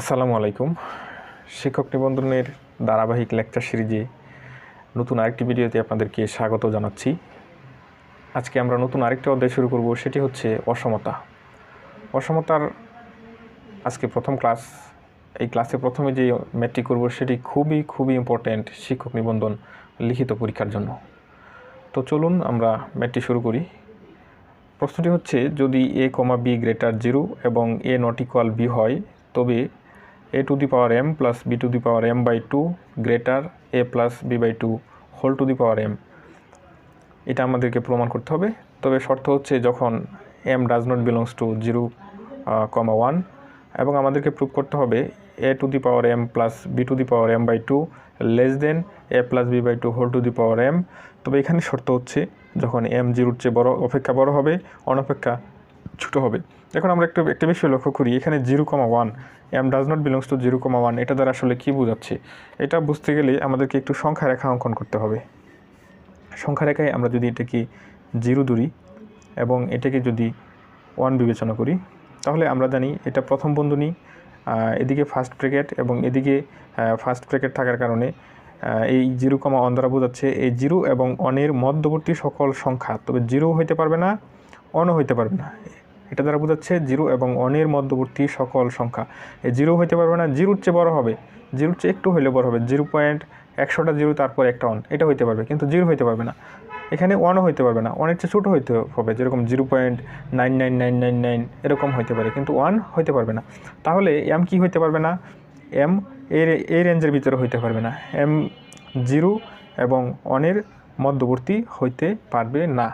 আসসালামু আলাইকুম। শিক্ষক নিবন্ধনের ধারাবাহিক লেকচার সিরিজে নতুন আরেকটি ভিডিওতে আপনাদেরকে স্বাগত জানাচ্ছি। আজকে আমরা নতুন আরেকটি অধ্যায় শুরু করব, সেটি হচ্ছে অসমতা। অসমতার আজকে প্রথম ক্লাস, এই ক্লাসে প্রথমে যে ম্যাটটি করব, সেটি খুবই খুবই ইম্পর্ট্যান্ট শিক্ষক নিবন্ধন লিখিত পরীক্ষার জন্য। তো চলুন আমরা ম্যাটটি শুরু করি। প্রশ্নটি হচ্ছে, যদি A comma B greater zero এবং এ নট ইকুয়াল বি হয়, তবে A to the power M plus B to the power M by two greater A plus B by two whole to the power M এটা আমাদেরকে প্রমাণ করতে হবে। তবে শর্ত হচ্ছে যখন M does not belongs to zero comma one এবং আমাদেরকে প্রুভ করতে হবে A to the power M plus B to the power M by two less than A plus B by two whole to the power M তবে এখানে শর্ত হচ্ছে যখন M জিরোর চেয়ে বড়, অপেক্ষা বড় হবে, অনপেক্ষা ছোটো হবে। এখন আমরা একটু, একটা বিষয় লক্ষ্য করি, এখানে zero comma one, M does not belongs to zero comma one, এটা দ্বারা আসলে কী বোঝাচ্ছে? এটা বুঝতে গেলে আমাদেরকে একটু সংখ্যা রেখা অঙ্কন করতে হবে। সংখ্যা রেখায় আমরা যদি এটাকে জিরো ধরি এবং এটাকে যদি ওয়ান বিবেচনা করি, তাহলে আমরা জানি এটা প্রথম বন্ধনী এদিকে ফার্স্ট ব্র্যাকেট এবং এদিকে ফার্স্ট ব্র্যাকেট থাকার কারণে এই জিরো কমা অন দ্বারা বোঝাচ্ছে এই জিরো এবং অনের মধ্যবর্তী সকল সংখ্যা, তবে জিরো হইতে পারবে না অনও হইতে পারবে না। এটা দ্বারা বোঝাচ্ছে জিরো এবং অনের মধ্যবর্তী সকল সংখ্যা। এই জিরো হইতে পারবে না, জিরোর চেয়ে বড় হবে। জিরোর চেয়ে একটু হইলে বড় হবে, জিরো পয়েন্ট একশোটা জিরো, তারপর একটা অন এটা হইতে পারবে, কিন্তু জিরো হইতে পারবে না। এখানে ওয়ানও হইতে পারবে না অনেক চেয়ে ছোটো হইতে হবে, যেরকম zero point nine nine nine nine nine, এরকম হইতে পারে, কিন্তু ওয়ান হইতে পারবে না। তাহলে এম কি হইতে পারবে না? এম এর এই রেঞ্জের ভিতরে হইতে পারবে না। এম জিরো এবং অনের মধ্যবর্তী হইতে পারবে না।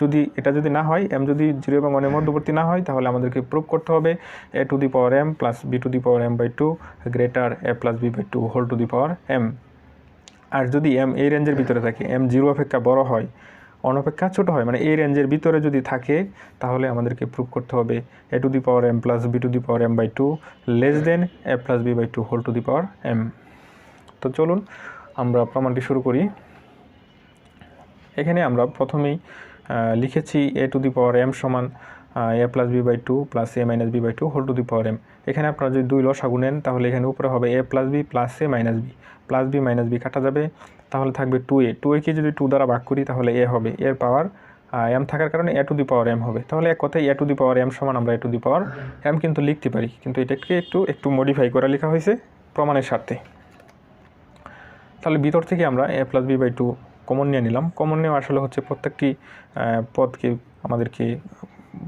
যদি এটা যদি না হয় এম যদি জিরো এবং ওয়ানের মধ্যবর্তী না হয়, তাহলে আমাদেরকে প্রুভ করতে হবে A to the power M plus B to the power M by two greater A plus B by two whole to the power M আর যদি এম এই রেঞ্জের ভিতরে থাকে এম জিরো অপেক্ষা বড় হয়, অনপেক্ষা ছোট হয় মানে এই রেঞ্জের ভিতরে যদি থাকে, তাহলে আমাদেরকে প্রুভ করতে হবে A to the power M plus B to the power M by two less than A plus B by two whole to the power M তো চলুন, আমরা প্রমাণটি শুরু করি। এখানে আমরা প্রথমেই লিখেছি এ টু দি পাওয়ার এম সমান A plus B by two plus A minus B by two whole to the power M এখানে আপনারা যদি দুই লসাগু নেন তাহলে এখানে উপরে হবে A plus B plus A minus B plus B minus B কাটা যাবে, তাহলে থাকবে টু এ টু একে যদি টু দ্বারা ভাগ করি, তাহলে এ হবে। এর পাওয়ার এম থাকার কারণে এ টু দি পাওয়ার এম হবে। তাহলে এক কথায় এ টু দি পাওয়ার এম সমান আমরা এ টু দি পাওয়ার এম কিন্তু লিখতে পারি। কিন্তু এটাকে একটু একটু মডিফাই করে লেখা হয়েছে প্রমাণের স্বার্থে। তাহলে ভিতর থেকে আমরা A plus B by two common নিয়ে নিলাম। কমন নিয়ে আসলে হচ্ছে প্রত্যেকটি পদকে আমাদেরকে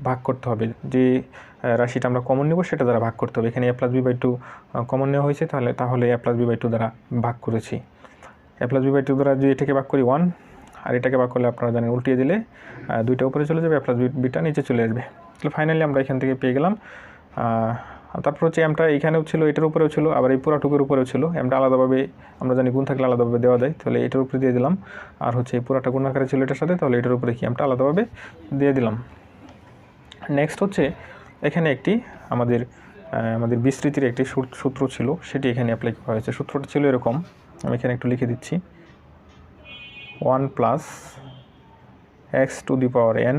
ভাগ করতে হবে। যে রাশিটা আমরা কমন নেব সেটা দ্বারা ভাগ করতে হবে। এখানে A plus B by two common নেওয়া হয়েছে, তাহলে তাহলে A plus B by two দ্বারা ভাগ করেছি। A plus B by two দ্বারা যদি এটাকে ভাগ করি ওয়ান আর এটাকে ভাগ করলে আপনারা জানেন উল্টিয়ে দিলে দুইটা উপরে চলে যাবে এ প্লাস বিটা নিচে চলে আসবে। তাহলে ফাইনালি আমরা এখান থেকে পেয়ে গেলাম তারপর হচ্ছে এমটা এখানেও ছিল, এটার উপরেও ছিল, আবার এই পুরাটুকুর উপরেও ছিল। এমটা আলাদাভাবে আমরা জানি গুণ থাকলে আলাদাভাবে দেওয়া যায়, তাহলে এটার উপরে দিয়ে দিলাম। আর হচ্ছে এই পুরাটা গুণ আকারে ছিল এটার সাথে, তাহলে এটার উপরে কি এমটা আলাদাভাবে দিয়ে দিলাম। নেক্সট হচ্ছে এখানে একটি আমাদের আমাদের বিস্তৃতির একটি সূত্র ছিল, সেটি এখানে অ্যাপ্লাই করা হয়েছে। সূত্রটা ছিল এরকম, আমি এখানে একটু লিখে দিচ্ছি। One plus X to the power N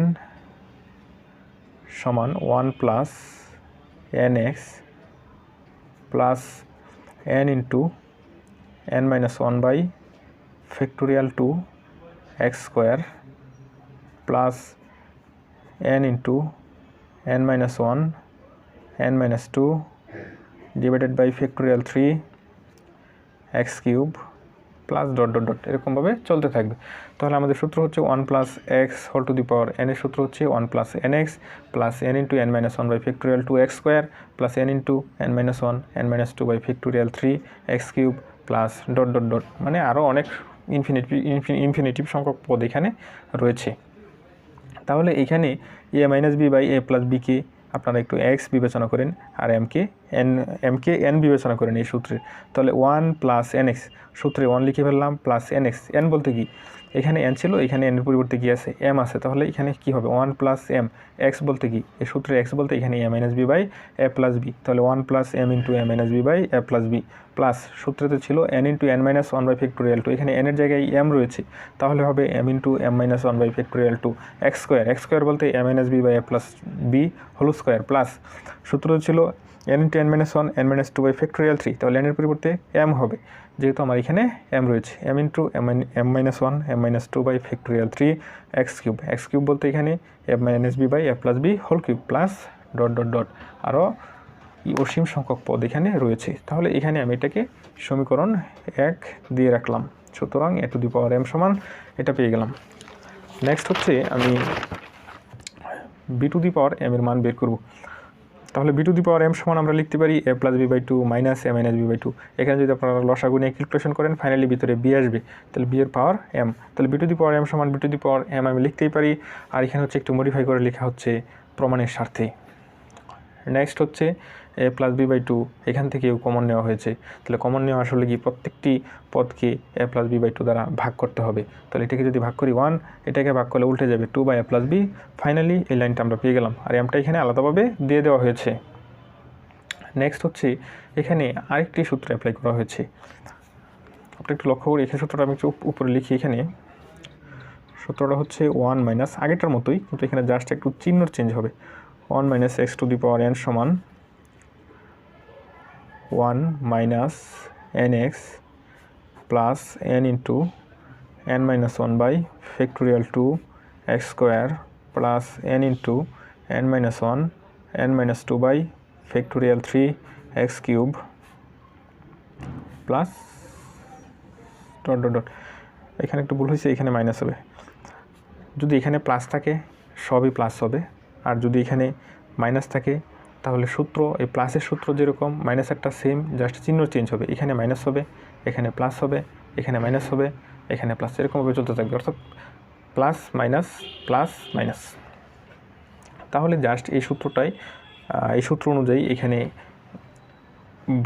সমান one plus N X plus N into N minus one by factorial two X square plus N into N minus one N minus two divided by factorial three X cube plus dot dot dot এরকমভাবে চলতে থাকবে। তাহলে আমাদের সূত্র হচ্ছে one plus X whole to the power N এর সূত্র হচ্ছে one plus N X plus N into N minus one by factorial two X square plus N into N minus one N minus two by factorial three X cube plus dot dot dot মানে আরও অনেক infinitive infinitive সংখ্যক পদ এখানে রয়েছে। তাহলে এখানে A minus B by A plus বিকে আপনারা একটু এক্স বিবেচনা করেন আর এমকে এন এমকে এন বিবেচনা করেন এই সূত্রে। তাহলে ওয়ান প্লাস এন এক্স সূত্রে ওয়ান লিখে ফেললাম প্লাস এন এক্স এন বলতে কি? এখানে এন ছিল, এখানে এনের পরিবর্তে কি আছে? এম আছে। তাহলে এখানে কি হবে? ওয়ান প্লাস এম এক্স বলতে কি? এই সূত্রে এক্স বলতে এখানে A minus B by A plus B তাহলে one plus M into A minus B by A plus B plus সূত্রতে ছিল N into N minus one by factorial two এখানে এনের জায়গায় এম রয়েছে। তাহলে হবে M into M minus one by factorial two X square X square বলতে A minus B by A plus B whole square plus সূত্র ছিল N into N minus one N minus two by factorial three তাহলে এনের পরিবর্তে M হবে। যেহেতু আমার এখানে এম রয়েছে M into M M minus one M minus two by factorial three X cube X cube বলতে এখানে F minus B by F plus B whole cube plus dot dot dot আরও অসীম সংখ্যক পদ এখানে রয়েছে। তাহলে এখানে আমি এটাকে সমীকরণ এক দিয়ে রাখলাম। সুতরাং এ টু দি পাওয়ার এম সমান এটা পেয়ে গেলাম। নেক্সট হচ্ছে আমি B to the power M এর মান বের করব। তাহলে B to the power M সমান আমরা লিখতে পারি A plus B by two minus A minus B by two এখানে যদি আপনারা লসাগু নিয়ে ক্যালকুলেশন করেন ফাইনালি ভিতরে বি আসবে। তাহলে বি এর পাওয়ার এম তাহলে B to the power M সমান B to the power M আমি লিখতেই পারি। আর এখানে হচ্ছে একটু মডিফাই করে লেখা হচ্ছে প্রমাণের স্বার্থে। নেক্সট হচ্ছে প্লাস বি বাই টু এখান থেকেও কমন নেওয়া হয়েছে। তাহলে কমন নেওয়া আসলে কি? প্রত্যেকটি পদকে A plus B by two দ্বারা ভাগ করতে হবে। তাহলে এটাকে যদি ভাগ করি ওয়ান এটাকে ভাগ করলে উল্টে যাবে two by A plus B finally এই লাইনটা আমরা পেয়ে গেলাম। আর এমটা এখানে আলাদাভাবে দিয়ে দেওয়া হয়েছে। নেক্সট হচ্ছে, এখানে আরেকটি সূত্র অ্যাপ্লাই করা হয়েছে। আপনি একটু লক্ষ্য করি এখানে সূত্রটা আমি একটু উপ- উপরে লিখি এখানে। সূত্রটা হচ্ছে ওয়ান মাইনাস আগেরটার মতোই, কিন্তু এখানে জাস্ট একটু চিহ্ন চেঞ্জ হবে। One minus X to the power N সমান one minus N X plus N into N minus one by factorial two X square plus N into N minus one N minus two by factorial three X cube plus dot dot dot এখানে একটু ভুল হয়েছে, এখানে minus হবে। যদি এখানে plus থাকে, সবই প্লাস হবে। আর যদি এখানে মাইনাস থাকে তাহলে সূত্র, এই প্লাসের সূত্র যেরকম মাইনাস একটা সেম জাস্ট চিহ্ন চেঞ্জ হবে। এখানে মাইনাস হবে, এখানে প্লাস হবে, এখানে মাইনাস হবে, এখানে প্লাস এরকমভাবে চলতে থাকবে। অর্থাৎ প্লাস মাইনাস প্লাস মাইনাস তাহলে জাস্ট এই সূত্রটাই এই সূত্র অনুযায়ী এখানে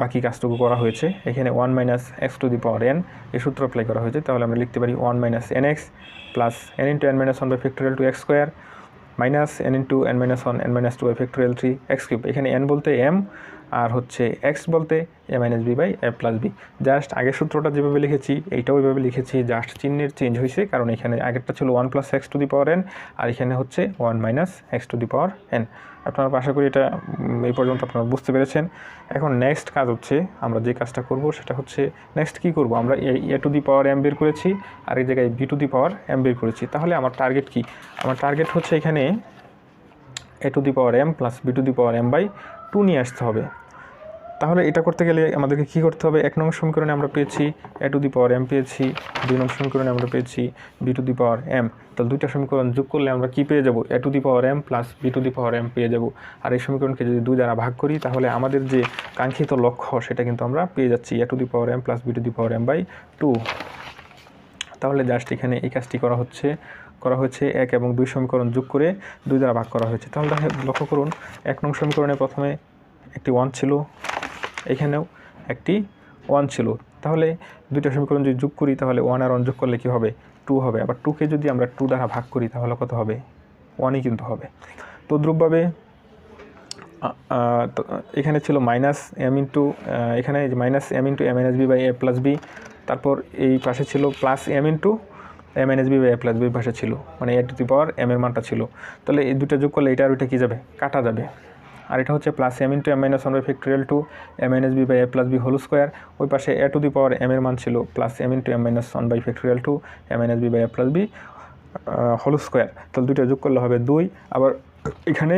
বাকি কাজটুকু করা হয়েছে। এখানে one minus X to the power N এই সূত্র অ্যাপ্লাই করা হয়েছে। তাহলে আমরা লিখতে পারি one minus N X plus N into N minus one by factorial two X square minus N into N minus one N minus two by factorial three X cube এখানে N বলতে M আর হচ্ছে x বলতে A minus B by A plus B just আগের সূত্রটা যেভাবে লিখেছি, এইটাও ওইভাবে লিখেছি জাস্ট চিহ্নের চেঞ্জ হয়েছে, কারণ এখানে আগেরটা ছিল one plus X to the power N আর এখানে হচ্ছে one minus X to the power N আপনারা আশা করি এটা এই পর্যন্ত আপনারা বুঝতে পেরেছেন। এখন নেক্সট কাজ হচ্ছে, আমরা যে কাজটা করব সেটা হচ্ছে নেক্সট কী করব? আমরা এ টু দি পাওয়ার এম বের করেছি, আর এই জায়গায় B to the power M বের করেছি। তাহলে আমার টার্গেট কি? আমার টার্গেট হচ্ছে এখানে A to the power M plus B to the power M by two নিয়ে আসতে হবে। তাহলে এটা করতে গেলে আমাদেরকে কী করতে হবে? এক নং সমীকরণে আমরা পেয়েছি এ টু দি পাওয়ার এম পেয়েছি, দুই নং সমীকরণে আমরা পেয়েছি B to the power M তাহলে দুইটা সমীকরণ যোগ করলে আমরা কী পেয়ে যাব? A to the power M plus B to the power M পেয়ে যাব। আর এই সমীকরণকে যদি দুই দ্বারা ভাগ করি, তাহলে আমাদের যে কাঙ্ক্ষিত লক্ষ্য, সেটা কিন্তু আমরা পেয়ে যাচ্ছি A to the power M plus B to the power M by two তাহলে জাস্ট এখানে এই কাজটি করা হচ্ছে, করা হয়েছে এক এবং দুই সমীকরণ যোগ করে দুই দ্বারা ভাগ করা হয়েছে। তাহলে লক্ষ্য করুন, এক নং সমীকরণে প্রথমে একটি ওয়ান ছিল এখানেও একটি ওয়ান ছিল। তাহলে দুইটা সমীকরণ যদি যোগ করি, তাহলে ওয়ান আর ওয়ান যোগ করলে কী হবে? টু হবে। আবার টুকে যদি আমরা টু দ্বারা ভাগ করি, তাহলে কত হবে? ওয়ানই কিন্তু হবে। তদ্রূপভাবে এখানে ছিল মাইনাস এম ইন্টু এখানে minus M into M NS B by A plus B তারপর এই পাশে ছিল plus M into M NS B by A plus B পাশে ছিল। মানে এ টু দি পাওয়ার এম এর মানটা ছিল। তাহলে এই দুটো যোগ করলে এটা আর ওইটা কী যাবে? কাটা যাবে। আর এটা হচ্ছে plus M into M minus one by factorial two M NS B by A plus B whole square ওই পাশে এ টু দি পাওয়ার এম এর মান ছিল plus M into M minus one by factorial two M NS B by A plus B whole square তাহলে দুইটা যোগ করলে হবে দুই। আবার এখানে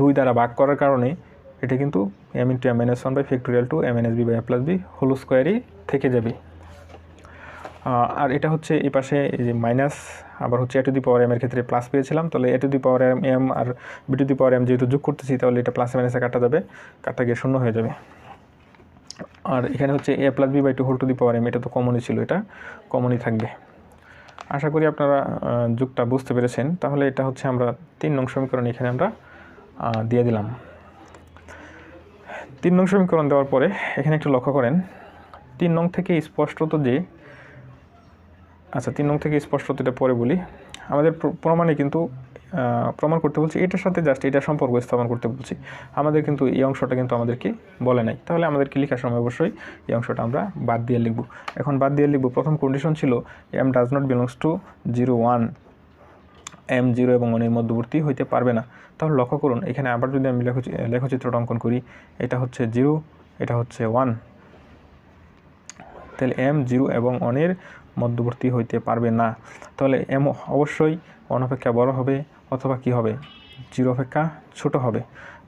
দুই দ্বারা ভাগ করার কারণে এটা কিন্তু M into M minus one by factorial two M NS B by A plus B whole স্কোয়ারই থেকে যাবে। আর এটা হচ্ছে এই পাশে এই যে মাইনাস আবার হচ্ছে A to the power M এর ক্ষেত্রে প্লাস পেয়েছিলাম, তাহলে A to the power M M R B to the power M যেহেতু যোগ করতেছি, তাহলে এটা প্লাসে মাইনাসে কাটা যাবে, কাটা গিয়ে শূন্য হয়ে যাবে। আর এখানে হচ্ছে A plus B by two whole to the power M এটা তো কমনই ছিল, এটা কমনই থাকবে। আশা করি আপনারা যুগটা বুঝতে পেরেছেন, তাহলে এটা হচ্ছে আমরা তিন নং সমীকরণ এখানে আমরা দিয়ে দিলাম। তিন নং সমীকরণ দেওয়ার পরে এখানে একটু লক্ষ্য করেন, তিন নং থেকে স্পষ্টত যে আচ্ছা তিন নং থেকে স্পষ্টত এটা পরে বলি। আমাদের প্র- প্রমাণে কিন্তু প্রমাণ করতে বলছি, এটার সাথে জাস্ট এটা সম্পর্ক স্থাপন করতে বলছি। আমাদের কিন্তু এই অংশটা কিন্তু আমাদেরকে বলে নাই। তাহলে আমাদেরকে লেখার সময় অবশ্যই এই অংশটা আমরা বাদ দিয়ে লিখব। এখন বাদ দিয়ে লিখব, প্রথম কন্ডিশন ছিল M does not belongs to zero one M zero এবং ওয়ানের মধ্যবর্তী হইতে পারবে না। তাহলে লক্ষ্য করুন, এখানে আবার যদি আমি লেখ লেখচিত্রটা অঙ্কন করি, এটা হচ্ছে জিরো এটা হচ্ছে ওয়ান তাহলে এম জিরো এবং ওয়ানের মধ্যবর্তী হইতে পারবে না। তাহলে এম অবশ্যই ওয়ান অপেক্ষা বড় হবে অথবা কি হবে? জিরো অপেক্ষা ছোট হবে।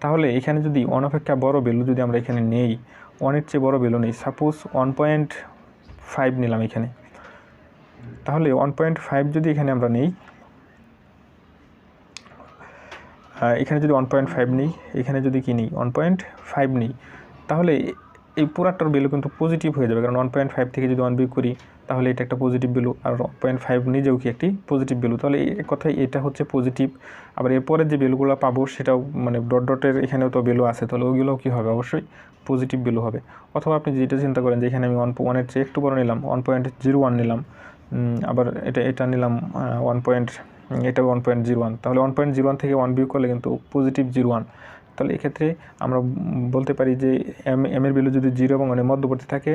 তাহলে এখানে যদি ওয়ান অপেক্ষা বড় ভ্যালু যদি আমরা এখানে নেই ওয়ানের চেয়ে বড় ভ্যালু নেই। সাপোজ ওয়ান পয়েন্ট ফাইভ নিলাম এখানে। তাহলে ওয়ান পয়েন্ট ফাইভ যদি এখানে আমরা নেই এখানে যদি ওয়ান পয়েন্ট ফাইভ নিই, এখানে যদি কি নিই? ওয়ান পয়েন্ট ফাইভ নিই। তাহলে এই পুরাটার ভ্যালু কিন্তু পজিটিভ হয়ে যাবে। কারণ ওয়ান পয়েন্ট ফাইভ থেকে যদি ওয়ান বিয়োগ করি, তাহলে এটা একটা পজিটিভ ভ্যালু আর পয়েন্ট ফাইভ নিজেও কি একটি পজিটিভ ভ্যালু তাহলে এই কথায় এটা হচ্ছে পজিটিভ আবার এরপরে যে ভ্যালুগুলো পাবো, সেটাও মানে ডট ডটের এখানেও তো ভ্যালু আছে। তাহলে ওইগুলোও কী হবে? অবশ্যই পজিটিভ ভ্যালু হবে। অথবা আপনি যেটা চিন্তা করেন যে এখানে আমি ওয়ান ওয়ানের চেয়ে একটু বড় নিলাম ওয়ান পয়েন্ট জিরো ওয়ান নিলাম আবার এটা এটা নিলাম ওয়ান পয়েন্ট এটা ওয়ান পয়েন্ট জিরো ওয়ান তাহলে ওয়ান পয়েন্ট জিরো ওয়ান থেকে ওয়ান বিয়োগ করলে কিন্তু পজিটিভ জিরো ওয়ান তাহলে এক্ষেত্রে আমরা বলতে পারি যে এম এম এর ভ্যালু যদি জিরো এবং মানে মধ্যবর্তী থাকে,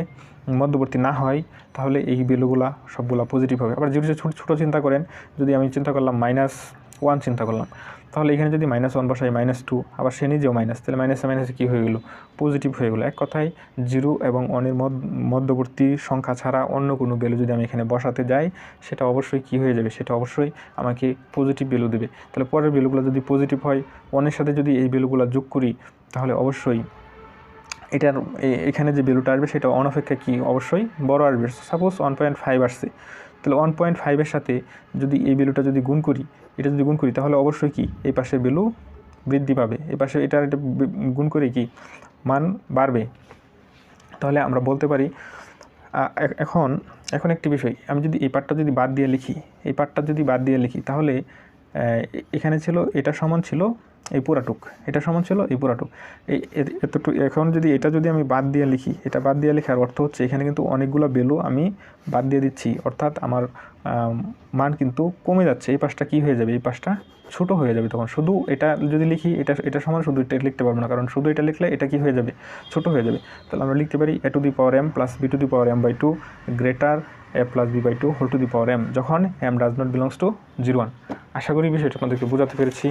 মধ্যবর্তী না হয়, তাহলে এই ভ্যালুগুলা সবগুলো পজিটিভ হবে। আবার যদি ছোটো ছোটো চিন্তা করেন, যদি আমি চিন্তা করলাম মাইনাস ওয়ান চিন্তা করলাম। তাহলে এখানে যদি মাইনাস ওয়ান বসাই মাইনাস টু আবার সে নিজেও মাইনাস তাহলে মাইনাসে মাইনাসে কী হয়ে গেলো? পজিটিভ হয়ে গেলো। এক কথায় জিরো এবং অনের মধ্য- মধ্যবর্তী সংখ্যা ছাড়া অন্য কোনো ভ্যালু যদি আমি এখানে বসাতে যাই, সেটা অবশ্যই কী হয়ে যাবে? সেটা অবশ্যই আমাকে পজিটিভ ভ্যালু দেবে। তাহলে পরের ভ্যালুগুলো যদি পজিটিভ হয় ওয়ানের সাথে যদি এই ভ্যালুগুলো যোগ করি, তাহলে অবশ্যই এটার এখানে যে ভ্যালুটা আসবে, সেটা অনপেক্ষা কী? অবশ্যই বড় আসবে। সাপোজ ওয়ান পয়েন্ট ফাইভ আসছে। তাহলে ওয়ান পয়েন্ট ফাইভের সাথে যদি এই ভ্যালুটা যদি গুণ করি এটা যদি গুণ করি, তাহলে অবশ্যই কি? এই পাশে ভ্যালু বৃদ্ধি পাবে। এই পাশে এটা বি- গুণ করে কি? মান বাড়বে। তাহলে আমরা বলতে পারি এখন এখন একটি বিষয়। আমি যদি এই পার্টটা যদি বাদ দিয়ে লিখি, এই পার্টটা যদি বাদ দিয়ে লিখি, তাহলে এখানে ছিল, এটা সমান ছিল এই পুরাটুক। এটা সমান ছিল এই পুরাটুক। এই এতটুকু, এখন যদি এটা যদি আমি বাদ দিয়ে লিখি, এটা বাদ দিয়ে লেখার অর্থ হচ্ছে এখানে কিন্তু অনেকগুলো ভ্যালু আমি বাদ দিয়ে দিচ্ছি। অর্থাৎ আমার মান কিন্তু কমে যাচ্ছে। এই পাশটা কী হয়ে যাবে? এই পাশটা ছোট হয়ে যাবে তখন। শুধু এটা যদি লিখি, এটা এটা সমান, শুধু এটা লিখতে পারব না। কারণ শুধু এটা লিখলে এটা কি হয়ে যাবে? ছোট হয়ে যাবে। তাহলে আমরা লিখতে পারি A to the power M plus B to the power M by two greater A plus B by two whole to the power M যখন M does not belongs to zero one আশা করি বিষয়টা আপনাদেরকে বোঝাতে পেরেছি।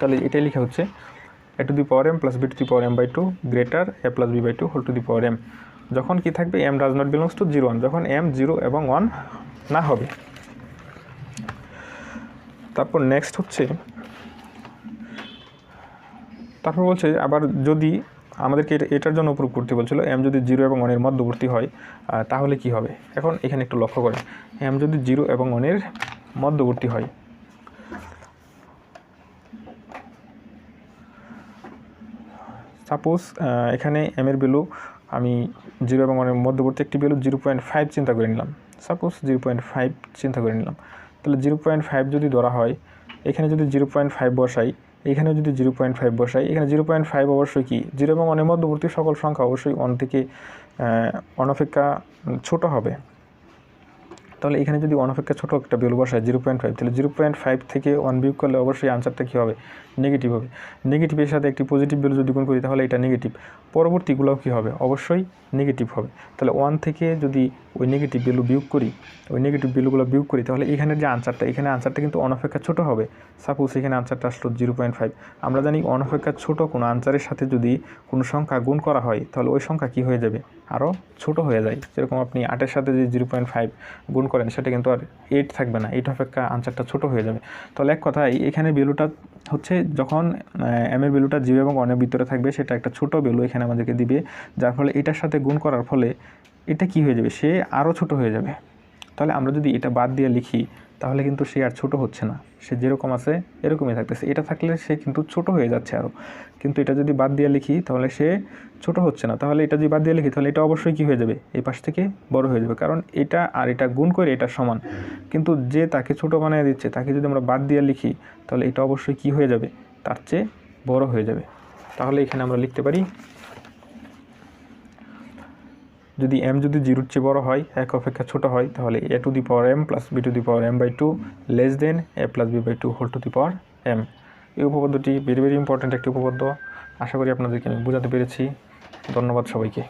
তাহলে এটাই লেখা হচ্ছে। A to the power M plus B to the power M by two greater A plus B by two whole to the power M যখন কি থাকবে? M does not belongs to zero one যখন M zero এবং one না হবে। তারপর next হচ্ছে, তারপর বলছে আবার যদি আমাদেরকে এটা- এটার জন্য প্রুভ করতে বলছিল এম যদি জিরো এবং ওয়ানের মধ্যবর্তী হয় তাহলে কি হবে? এখন এখানে একটু লক্ষ্য করেন। এম যদি জিরো এবং ওয়ানের মধ্যবর্তী হয় সাপোজ এখানে এম এর ভ্যালু আমি জিরো এবং ওয়ানের মধ্যবর্তী একটি ভ্যালু জিরো পয়েন্ট ফাইভ চিন্তা করে নিলাম। সাপোজ জিরো পয়েন্ট ফাইভ চিন্তা করে নিলাম। তাহলে জিরো পয়েন্ট ফাইভ যদি ধরা হয়, এখানে যদি জিরো পয়েন্ট ফাইভ বসাই, এখানেও যদি জিরো পয়েন্ট ফাইভ বসাই, এখানে জিরো পয়েন্ট ফাইভ অবশ্যই কি? জিরো এবং ওয়ানের মধ্যবর্তী সকল সংখ্যা অবশ্যই ওয়ান থেকে অনপেক্ষা ছোট হবে। তাহলে এখানে যদি অনপেক্ষা ছোটো একটা ভ্যালু বসায় জিরো পয়েন্ট ফাইভ তাহলে জিরো পয়েন্ট ফাইভ থেকে ওয়ান বিয়োগ করলে অবশ্যই আনসারটা কী হবে? নেগেটিভ হবে। নেগেটিভের সাথে একটি পজিটিভ ভ্যালু যদি গুণ করি, তাহলে এটা নেগেটিভ পরবর্তীগুলোও কী হবে? অবশ্যই নেগেটিভ হবে। তাহলে ওয়ান থেকে যদি ওই নেগেটিভ ভ্যালু বিয়োগ করি, ওই নেগেটিভ ভ্যালুগুলো বিয়োগ করি, তাহলে এখানের যে আনসারটা এখানে আনসারটা কিন্তু অনপেক্ষা ছোটো হবে। সাপোজ এখানে আনসারটা আসলো জিরো পয়েন্ট ফাইভ আমরা জানি অনপেক্ষা ছোটো কোনো আনসারের সাথে যদি কোনো সংখ্যা গুণ করা হয়, তাহলে ওই সংখ্যা কী হয়ে যাবে? আরও ছোট হয়ে যায়। যেরকম আপনি আটের সাথে যে জিরো পয়েন্ট ফাইভ গুণ করেন, সেটা কিন্তু আর এইট থাকবে না। এইট অপেক্ষা আনসারটা ছোট হয়ে যাবে। তাহলে এক কথায় এখানে ভ্যালুটা হচ্ছে যখন এম এর ভ্যালুটা জিরো এবং ওয়ানের ভিতরে থাকবে, সেটা একটা ছোট ভ্যালু এখানে আমাদেরকে দিবে। যার ফলে এটার সাথে গুণ করার ফলে এটা কি হয়ে যাবে? সে আরও ছোট হয়ে যাবে। তাহলে আমরা যদি এটা বাদ দিয়ে লিখি তাহলে কিন্তু সে আর ছোট হচ্ছে না। সে যেরকম আছে, এরকমই থাকতেছে। এটা থাকলে সে কিন্তু ছোট হয়ে যাচ্ছে আরও কিন্তু এটা যদি বাদ দিয়ে লিখি, তাহলে সে ছোট হচ্ছে না। তাহলে এটা যদি বাদ দিয়ে লিখি, তাহলে এটা অবশ্যই কী হয়ে যাবে? এই পাশ থেকে বড় হয়ে যাবে। কারণ এটা আর এটা গুণ করে এটা সমান। কিন্তু যে তাকে ছোট বানিয়ে দিচ্ছে, তাকে যদি আমরা বাদ দিয়ে লিখি, তাহলে এটা অবশ্যই কী হয়ে যাবে? তার চেয়ে বড় হয়ে যাবে। তাহলে এখানে আমরা লিখতে পারি যদি এম যদি জিরোর চেয়ে বড় হয়, এক অপেক্ষা ছোট হয়, তাহলে A to the power M plus B to the power M by two less than A plus B by two whole to the power M এই উপপাদ্যটি ভেরি ভেরি ইম্পর্ট্যান্ট একটি উপপাদ্য। আশা করি আপনাদেরকে আমি বোঝাতে পেরেছি। ধন্যবাদ সবাইকে।